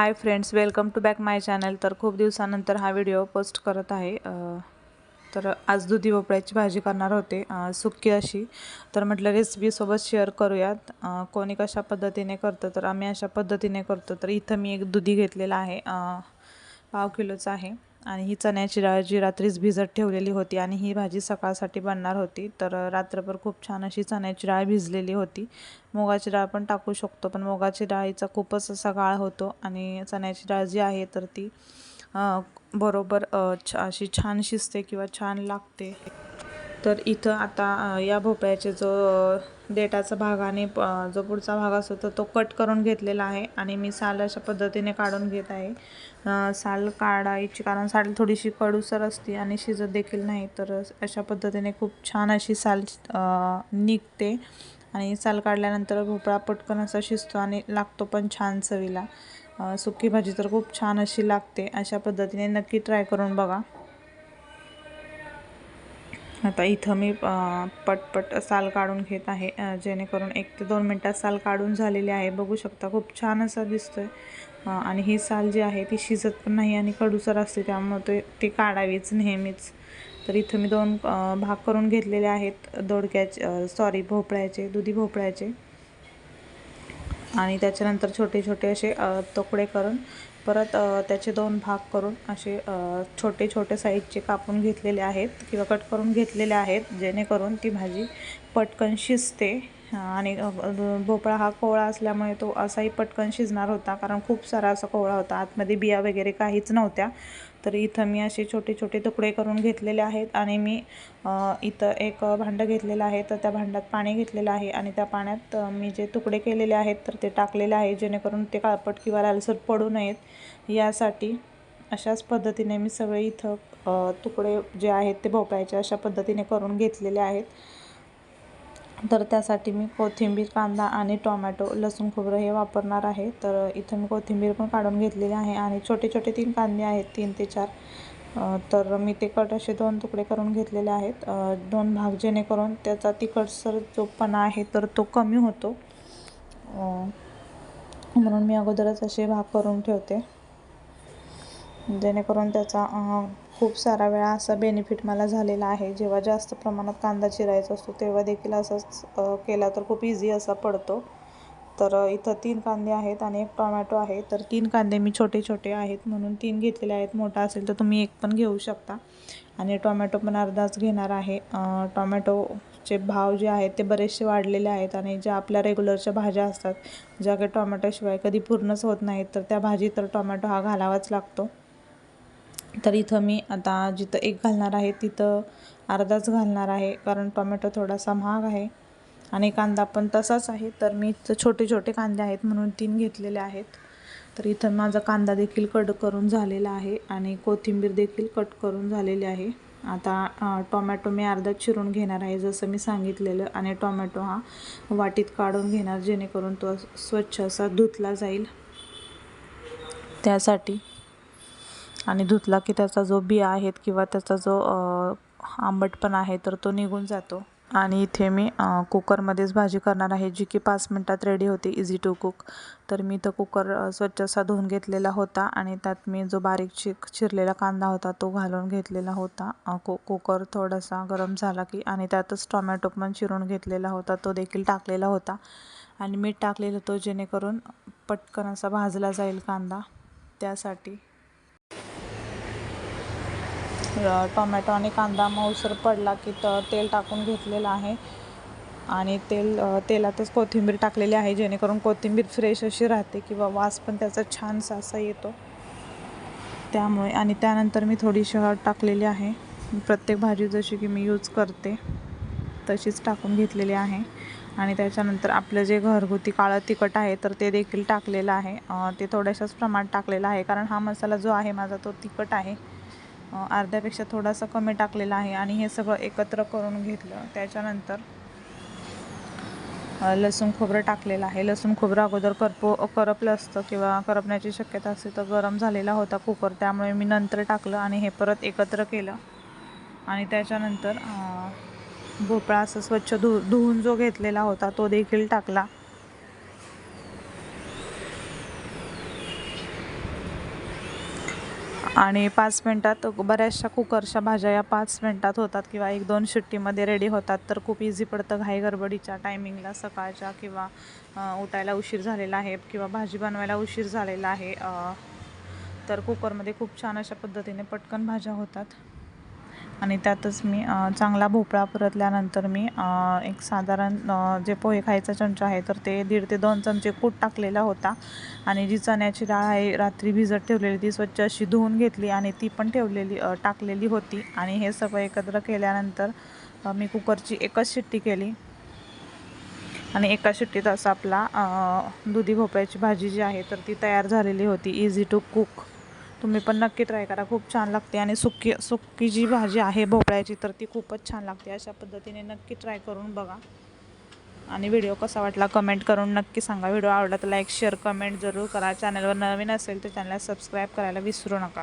Hi friends welcome to back my channel. तर खूप दिवसानंतर हा व्हिडिओ पोस्ट करत आहे. तर आज दुधी भोपळ्याची भाजी करणार होते सुक्की अशी. तर म्हटलं रेसिपीसोबत शेअर करूयात. कोणी कशा पद्धतीने करतं तर आम्ही अशा पद्धतीने करतो. तर इथं मी एक दुधी घेतलेला आहे. पाव किलोचा आहे. आणि ही चण्याची डाळ जी रात्रीच भिजत ठेवलेली होती आणि ही भाजी सकाळसाठी बनणार होती तर रात्रभर खूप छान अशी चण्याची डाळ भिजलेली होती. मुगाची डाळ पण टाकू शकतो पण मुगाची डाळीचा खूपच असा गाळ होतो आणि चण्याची डाळ जी आहे तर ती बरोबर छ अशी छान शिजते किंवा छान लागते. तर इथं आता या भोपळ्याचे जो देटाचा देठाचा भाग आणि प- जो पुढचा भाग असतो तर तो कट करून घेतलेला आहे आणि मी साल अशा पद्धतीने काढून घेत आहे. साल काढायची कारण साल थोडीशी कडूसर असते आणि शिजत देखील नाही तर अशा पद्धतीने खूप छान अशी साल निघते. आणि साल काढल्यानंतर भोपळा पटकन असा शिजतो आणि लागतो पण छान चवीला. सुकी भाजी तर खूप छान अशी लागते अशा पद्धतीने नक्की ट्राय करून बघा. आता इथं मी पटपट साल काढून घेत आहे जेणेकरून एक ते दोन मिनटात साल काढून झालेली आहे. बघू शकता खूप छान असा दिसतोय. आहे आणि ही साल जी आहे ती शिजत पण नाही आणि कडूसर असते त्यामुळे ते ती काढावीच नेहमीच. तर इथं मी दोन भाग करून घेतलेले आहेत दोडक्याचे सॉरी भोपळ्याचे दुधी भोपळ्याचे. आणि त्याच्यानंतर छोटे छोटे असे तुकडे करून परत त्याचे दोन भाग करून असे छोटे छोटे साईजचे कापून घेतलेले आहेत किंवा कट करून घेतलेले आहेत जेणेकरून ती भाजी पटकन शिजते. आणि भोपळा हा कोवळा असल्यामुळे तो असाही पटकन शिजणार होता. कारण खूप सारा असा कोवळा होता. आतमध्ये बिया वगैरे काहीच नव्हत्या. तर इथं मी असे छोटे छोटे तुकडे करून घेतलेले आहेत. आणि मी इथं एक भांडं घेतलेलं आहे. तर त्या भांड्यात पाणी घेतलेलं आहे. आणि त्या पाण्यात मी जे तुकडे केलेले आहेत तर ते टाकलेले आहे. जेणेकरून ते काळपट किंवा लालसर पडू नयेत. यासाठी अशाच पद्धतीने मी सगळे इथं तुकडे जे आहेत ते भोपळ्याचे अशा पद्धतीने करून घेतलेले आहेत. तर त्यासाठी मी कोथिंबीर कांदा आणि टोमॅटो लसूण खोबरं हे वापरणार आहे. तर इथं मी कोथिंबीर पण काढून घेतलेली आहे आणि छोटे छोटे तीन कांदे आहेत तीन ते चार. तर मी ते कट असे दोन तुकडे करून घेतलेले आहेत. दोन भाग जेणेकरून त्याचा तिखटसर जो पणा आहे तर तो कमी होतो. म्हणून मी अगोदरच असे भाग करून ठेवते. जेणेकरून त्याचा खूप सारा वेळा असा बेनिफिट मला झालेला आहे. जेव्हा जास्त प्रमाणात कांदा चिरायचा असतो तेव्हा देखील असंच केला तर खूप इझी असा पडतो. तर इथं तीन कांदे आहेत आणि एक टोमॅटो आहे. तर तीन कांदे मी छोटे छोटे आहेत म्हणून तीन घेतलेले आहेत. मोठा असेल तर तुम्ही एक पण घेऊ शकता. आणि टोमॅटो पण अर्धाच घेणार आहे. टोमॅटोचे भाव जे आहेत ते बरेचसे वाढलेले आहेत आणि ज्या आपल्या रेग्युलरच्या भाज्या असतात ज्या काही टोमॅटोशिवाय कधी पूर्णच होत नाहीत तर त्या भाजीत तर टोमॅटो हा घालावाच लागतो. तर इथं मी आता जिथं एक घालणार आहे तिथं अर्धाच घालणार आहे कारण टोमॅटो थोडासा महाग आहे. आणि कांदा पण तसाच आहे तर मी इथं छोटे छोटे कांदे आहेत म्हणून तीन घेतलेले आहेत. तर इथं माझा कांदा देखील कट करून झालेला आहे आणि कोथिंबीर देखील कट करून झालेली आहे. आता टोमॅटो मी अर्धा चिरून घेणार आहे जसं मी सांगितलेलं आणि टोमॅटो हा वाटीत काढून घेणार जेणेकरून तो स्वच्छ असा धुतला जाईल. त्यासाठी आणि धुतला की त्याचा जो बिया आहेत किंवा त्याचा जो अ, आंबटपणा आहे तर तो निघून जातो. आणि इथे मी कुकरमध्येच भाजी करणार आहे जी की पाच मिनटात रेडी होते इझी टू कुक तर मी तर कुकर स्वच्छसा स्वच्छ असा धुवून घेतलेला होता आणि त्यात मी जो बारीक चिक चिरलेला कांदा होता तो घालून घेतलेला होता. कु कुकर थोडासा गरम झाला की आणि त्यातच टोमॅटो पण चिरून घेतलेला होता तो देखील टाकलेला होता. आणि मीठ टाकलेलं होतो जेणेकरून पटकन असा भाजला जाईल कांदा त्यासाठी. टोमॅटो आणि कांदा मऊसर पडला की त तेल टाकून घेतलेलं आहे. आणि तेल तेलातच कोथिंबीर टाकलेली आहे जेणेकरून कोथिंबीर फ्रेश अशी राहते किंवा वास पण त्याचा छानसा असा येतो. त्यामुळे आणि त्यानंतर मी थोडीशी हळद टाकलेली आहे. प्रत्येक भाजी जशी की मी यूज करते तशीच टाकून घेतलेली आहे. आणि त्याच्यानंतर आपलं जे घरगुती काळं तिखट आहे तर ते देखील टाकलेलं आहे. ते थोड्याशाच प्रमाणात टाकलेलं आहे कारण हा मसाला जो आहे माझा तो तिखट आहे. अर्ध्यापेक्षा थोडासा कमी टाकलेला आहे आणि हे सगळं एकत्र करून घेतलं. त्याच्यानंतर लसूण खोबरं टाकलेलं आहे. लसूण खोबरं अगोदर करपो करपलं असतं किंवा करपण्याची शक्यता असते तर गरम झालेला होता कुकर. त्यामुळे मी नंतर टाकलं आणि हे परत एकत्र केलं. आणि त्याच्यानंतर भोपळा असं स्वच्छ धु धुवून जो घेतलेला होता तो देखील टाकला. आणि पाच मिनटात बऱ्याचशा कुकरच्या भाज्या या पाच मिनटात होतात किंवा एक दोन शिट्टीमध्ये रेडी होतात. तर खूप इझी पडतं घाई गडबडीच्या टायमिंगला सकाळच्या किंवा उठायला उशीर झालेला आहे किंवा भाजी बनवायला उशीर झालेला आहे. तर कुकरमध्ये खूप छान अशा पद्धतीने पटकन भाज्या होतात. आणि त्यातच मी चांगला भोपळा परतल्यानंतर मी एक साधारण जे पोहे खायचा चमचा आहे तर ते दीड ते दोन चमचे कूट टाकलेला होता. आणि जी चण्याची डाळ आहे रात्री भिजत ठेवलेली ती स्वच्छ अशी धुवून घेतली आणि ती पण ठेवलेली टाकलेली होती. आणि हे सगळं एकत्र केल्यानंतर मी कुकरची एकच शिट्टी केली. आणि एका शिट्टीत असं आपला दुधी भोपळ्याची भाजी जी आहे तर ती तयार झालेली होती इझी टू कुक तुम्ही पण नक्की ट्राय करा. खूप छान लागते आणि सुकी सुकी जी भाजी आहे भोपळ्याची तर ती खूपच छान लागते. अशा पद्धतीने नक्की ट्राय करून बघा. आणि व्हिडिओ कसा वाटला कमेंट करून नक्की सांगा. व्हिडिओ आवडला तर लाईक शेअर कमेंट जरूर करा. चॅनलवर नवीन असेल तर चॅनलला सबस्क्राईब करायला विसरू नका.